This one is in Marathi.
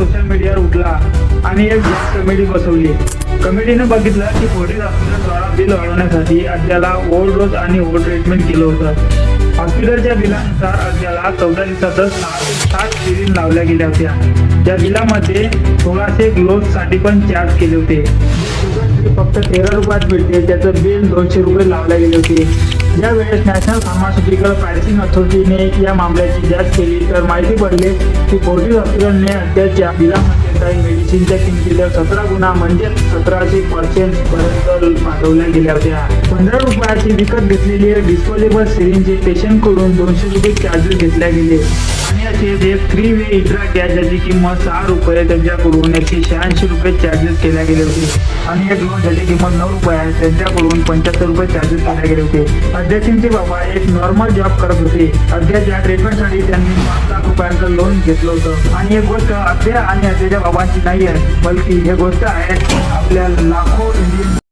सोशल मीडियावर उठला आणि एक ब्लॉग कमेडी बसवली. कमेडीने बघितलं की पोलीस हॉस्पिटलद्वारा बिल वाढवण्यासाठी अद्याला ओल्ड डोस आणि ओल्ड ट्रीटमेंट केलं होतं. हॉस्पिटलच्या बिलानुसार अद्याला चौदा दिवसातच सहा सात सिरीन लावल्या गेल्या होत्या. त्या बिलामध्ये सोळाशे ग्लोव्हसाठी पण चार्ज केले होते. फक्त तेरा रुपयात मिळते. त्याचं बिल दोनशे रुपये लावल्या गेले होते. ज्या वेळेस नॅशनल फार्मास्युटिकल प्राइसिंग अथॉरिटीने या मामल्याची जाच केली. तर माहिती पडली की फोर्टिस हॉस्पिटलने अध्यक्ष बिलामध्ये काही मेडिसिनच्या किमतीला सतरा गुणा म्हणजे सतराशे पर्सेंट पर्यंत पाठवल्या गेल्या होत्या. पंधरा रुपयाची विकत घेतलेली डिस्पोजेबल सिरिंजचे पेशंटकडून दोनशे रुपये चार्जेस घेतल्या गेले. आणि असे एक थ्री वे इट्रा गॅस ज्याची किंमत सहा रुपये त्यांच्याकडून एकशे शहाऐंशी रुपये चार्जेस केल्या गेले होते. आणि एक लोन ज्याची किंमत नऊ रुपये आहे त्यांच्याकडून पंच्याहत्तर रुपये चार्जेस केले गेले होते. अध्यक्षांचे बाबा एक नॉर्मल जॉब करत होते. अध्यक्ष या ट्रीटमेंटसाठी त्यांनी पाच रुपयांचं लोन घेतलं होतं. आणि एक गोष्ट अध्या आणि अध्याच्या बाबांची नाही आहे बल्कि हे गोष्ट आहे आपल्या लाखो